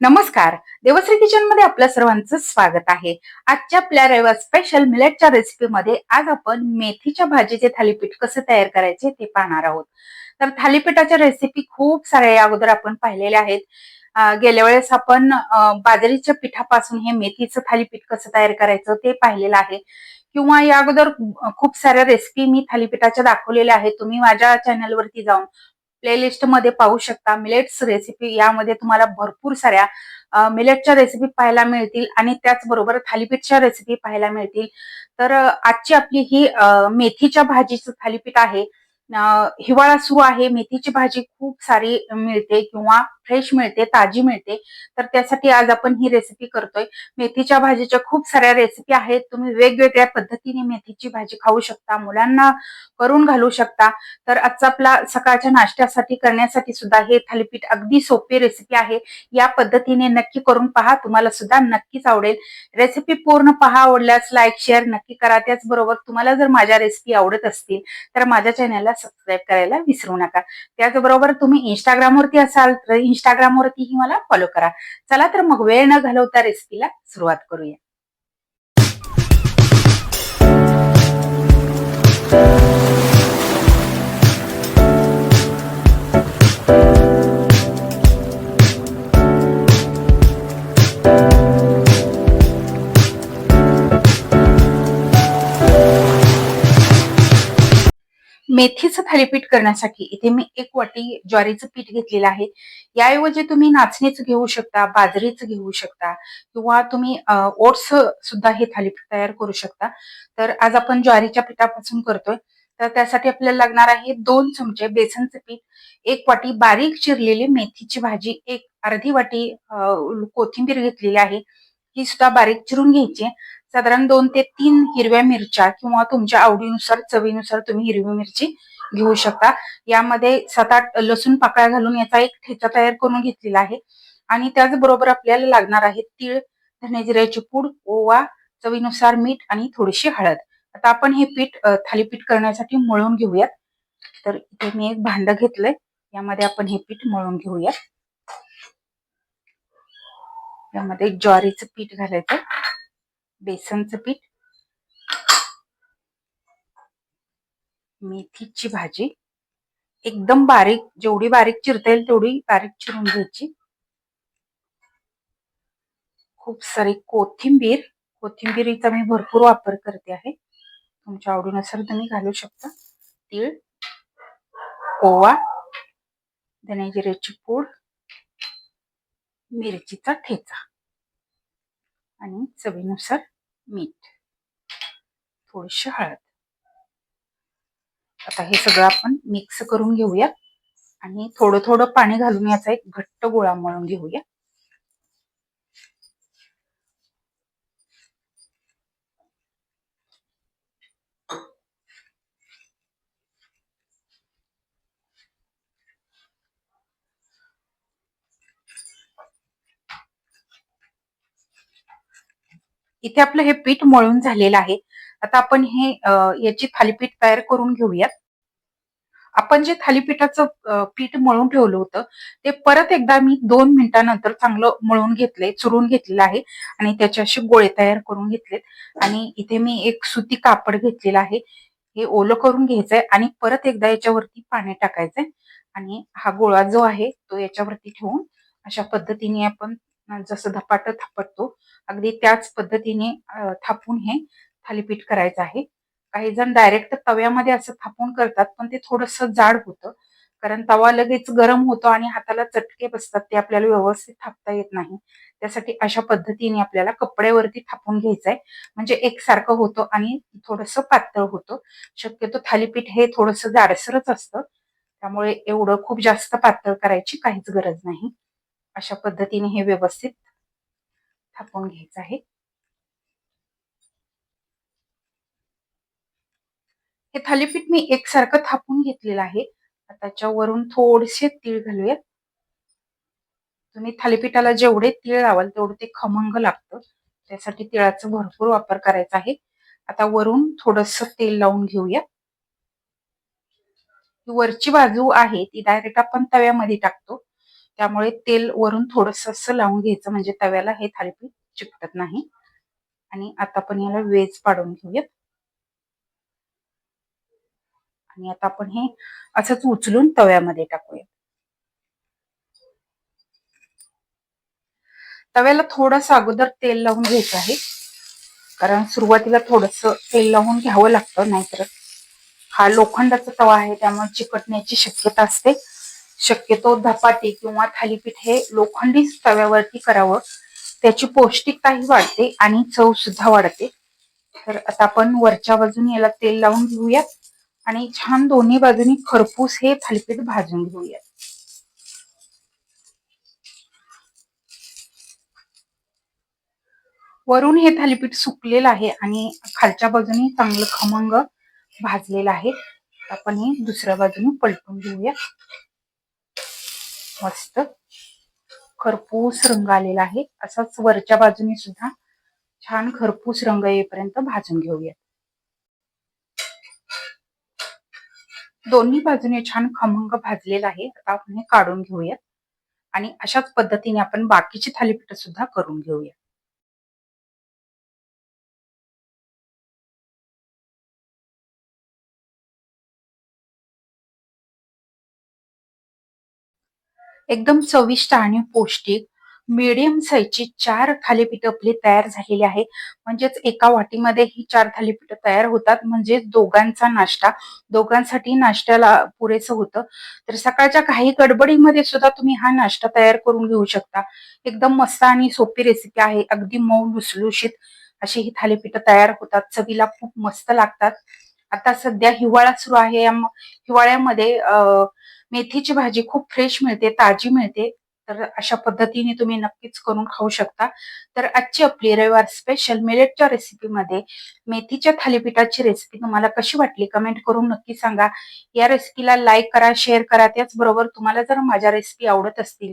नमस्कार. देवश्री किचनमध्ये आपल्या सर्वांचं स्वागत आहे. आजच्या आपल्या रविवार स्पेशल मिलेटच्या रेसिपीमध्ये आज आपण मेथीच्या भाजीचे थालीपीठ कसे तयार करायचे ते पाहणार आहोत. तर थालीपीठाच्या रेसिपी खूप साऱ्या या अगोदर आपण पाहिलेल्या आहेत. गेल्या वेळेस आपण बाजरीच्या पिठापासून हे मेथीचं थालीपीठ कसं तयार करायचं ते पाहिलेलं आहे. किंवा या अगोदर खूप साऱ्या रेसिपी मी थालीपीठाच्या दाखवलेल्या आहेत. तुम्ही माझ्या चॅनलवरती जाऊन प्लेलिस्टमध्ये पाहू शकता. मिलेट्स रेसिपी यामध्ये तुम्हाला भरपूर साऱ्या मिलेटच्या रेसिपी पाहायला मिळतील आणि त्याचबरोबर थालीपीठच्या रेसिपी पाहायला मिळतील. तर आजची आपली ही मेथीच्या भाजीचं थालीपीठ आहे. हिवाळा सुरू आहे. मेथीची भाजी खूप सारी मिळते किंवा फ्रेश मिळते ताजी मिळते. तर त्यासाठी आज आपण ही रेसिपी करतोय. मेथीच्या भाजीच्या खूप साऱ्या रेसिपी आहेत. तुम्ही वेगवेगळ्या पद्धतीने मेथीची भाजी खाऊ शकता मुलांना करून घालू शकता. तर आजचा आपला सकाळच्या नाश्त्यासाठी करण्यासाठी सुद्धा हे थालीपीठ अगदी सोपी रेसिपी आहे. या पद्धतीने नक्की करून पहा. तुम्हाला सुद्धा नक्कीच आवडेल. रेसिपी पूर्ण पहा. आवडल्यास लाईक शेअर नक्की करा. त्याचबरोबर तुम्हाला जर माझ्या रेसिपी आवडत असतील तर माझ्या चॅनलला सबस्क्राईब करायला विसरू नका. त्याचबरोबर तुम्ही इंस्टाग्रामवरती असाल तर इंस्टाग्रामवरतीही मला फॉलो करा. चला तर मग वेळ न घालवता रेसिपीला सुरुवात करूया. मेथीचं थालीपीठ करण्यासाठी इथे मी एक वाटी ज्वारीचं पीठ घेतलेलं आहे. याऐवजी तुम्ही नाचणीचं घेऊ शकता बाजरीचं घेऊ शकता किंवा तुम्ही ओट्स सुद्धा हे थालीपीठ तयार करू शकता. तर आज आपण ज्वारीच्या पिठापासून करतोय. तर त्यासाठी आपल्याला लागणार आहे दोन चमचे बेसनचं पीठ एक वाटी बारीक चिरलेली मेथीची भाजी एक अर्धी वाटी कोथिंबीर घेतलेली आहे. ही सुद्धा बारीक चिरून घ्यायची साधारण दोन ते तीन हिरव्या मिरच्या किंवा तुमच्या आवडीनुसार चवीनुसार तुम्ही हिरवी मिरची घेऊ शकता. यामध्ये सात आठ लसूण पाकळ्या घालून याचा एक ठेचा तयार करून घेतलेला आहे. आणि त्याचबरोबर आपल्याला लागणार आहे तीळ धनेजिऱ्याची पूड ओवा चवीनुसार मीठ आणि थोडीशी हळद. आता आपण हे पीठ थालीपीठ करण्यासाठी मळून घेऊयात. तर इथे मी एक भांड घेतलंय. यामध्ये आपण हे पीठ मळून घेऊयात. यामध्ये ज्वारीचं पीठ घालायचं. बेसनचं पीठ मेथीची भाजी. एकदम बारीक जेवढी बारीक चिरता येईल तेवढी बारीक चिरून घ्यायची. खूप सारी कोथिंबीर कोथिंबीरीचा मी भरपूर वापर करते आहे. तुमच्या आवडीनुसार तुम्ही घालू शकता. तीळ ओवा धने जिऱ्याची पूड मिरचीचा ठेचा. आणि चवीनुसार मीठ. थोडीशी हळद. आता हे सगळं आपण मिक्स करून घेऊया. आणि थोडं थोडं पाणी घालून याचा एक घट्ट गोळा मळून घेऊया. इथे आपलं हे पीठ मळून झालेलं आहे. आता आपण हे याची थालीपीठ तयार करून घेऊयात. आपण जे थालीपीठाचं पीठ मळून ठेवलं होतं ते परत एकदा मी दोन मिनिटानंतर चांगलं मळून घेतलंय चुरून घेतलेलं आहे आणि त्याचे असे गोळे तयार करून घेतलेत. आणि इथे मी एक सुती कापड घेतलेलं आहे. हे ओलं करून घ्यायचंय आणि परत एकदा याच्यावरती पाणी टाकायचंय. आणि हा गोळा जो आहे तो याच्यावरती ठेवून अशा पद्धतीने आपण जसं धपाट थापटतो अगदी त्याच पद्धतीने थापून हे थालीपीठ करायचं आहे. काही जण डायरेक्ट तव्यामध्ये असं थापून करतात पण ते थोडस जाड होतं. कारण तवा लगेच गरम होतो आणि हाताला चटके बसतात ते आपल्याला व्यवस्थित थापता येत नाही. त्यासाठी अशा पद्धतीने आपल्याला कपड्यावरती थापून घ्यायचंय. म्हणजे एकसारखं होतं आणि थोडस पातळ होतं. शक्यतो थालीपीठ हे थोडस जाडसरच असतं. त्यामुळे एवढं खूप जास्त पातळ करायची काहीच गरज नाही. अशा पद्धतीने हे व्यवस्थित थापून घ्यायचं आहे. हे थालीपीठ मी एकसारखं थापून घेतलेलं आहे. त्याच्या त्याच्यावरून थोडेसे तीळ घालूयात. तुम्ही थालीपीठाला जेवढे तीळ लावाल तेवढं ते खमंग लागतं. त्यासाठी तिळाचा भरपूर वापर करायचा आहे. आता वरून थोडस तेल लावून घेऊया. वरची बाजू आहे ती डायरेक्ट आपण तव्यामध्ये टाकतो. त्यामुळे तेल वरून थोडस असं लावून घ्यायचं म्हणजे तव्याला हे थालीपीठ चिकटत नाही. आणि आता आपण याला वेज पाडून घेऊयात. आणि आता आपण हे असंच उचलून तव्यामध्ये टाकूया तव्याला थोडस अगोदर तेल लावून घ्यायचं आहे. कारण सुरुवातीला थोडस तेल लावून घ्यावं लागतं नाहीतर हा लोखंडाचा तवा आहे त्यामुळे चिकटण्याची शक्यता असते. शक्यतो धपाटे किंवा थालीपीठ हे लोखंडी तव्यावरती करावं. त्याची पौष्टिकताही वाढते आणि चव सुद्धा वाढते. तर आता आपण वरच्या बाजूने याला तेल लावून घेऊयात आणि छान दोन्ही बाजूनी खरपूस हे थालीपीठ भाजून घेऊयात. वरून हे थालीपीठ सुकलेलं आहे आणि खालच्या बाजूने चांगलं खमंग भाजलेलं आहे. आपण हे दुसऱ्या बाजूने पलटून घेऊया मस्त. खरपूस रंग आलेला आहे. असाच वरच्या बाजूने सुद्धा छान खरपूस रंग येईपर्यंत भाजून घेऊया दोन्ही बाजूने छान खमंग भाजलेला आहे. आता आपण हे काढून घेऊयात. आणि अशाच पद्धतीने आपण बाकीची थालीपीठ सुद्धा करून घेऊया एकदम चविष्ट आणि पौष्टिक मीडियम साईजची चार थालीपीठ आपली तयार झालेली आहे म्हणजेच एका वाटीमध्ये ही चार थालीपीठ तयार होतात. म्हणजे दोघांचा नाश्ता दोघांसाठी नाश्त्याला पुरेसं होतं. तर सकाळच्या काही गडबडीमध्ये सुद्धा तुम्ही हा नाश्ता तयार करून घेऊ शकता. एकदम मस्त आणि सोपी रेसिपी आहे. अगदी मऊ लुसलुशीत अशी ही थालीपीठ तयार होतात. चवीला खूप मस्त लागतात. आता सध्या हिवाळा सुरू आहे. हिवाळ्यामध्ये मेथीची भाजी खूप फ्रेश मिळते ताजी मिळते. तर अशा पद्धतीने तुम्ही नक्कीच करून खाऊ शकता. तर आजची आपली रविवार स्पेशल मिलेटच्या रेसिपीमध्ये मेथीच्या थालीपीठाची रेसिपी तुम्हाला कशी वाटली कमेंट करून नक्की सांगा. या रेसिपीला लाईक करा शेअर करा. त्याचबरोबर तुम्हाला जर माझ्या रेसिपी आवडत असतील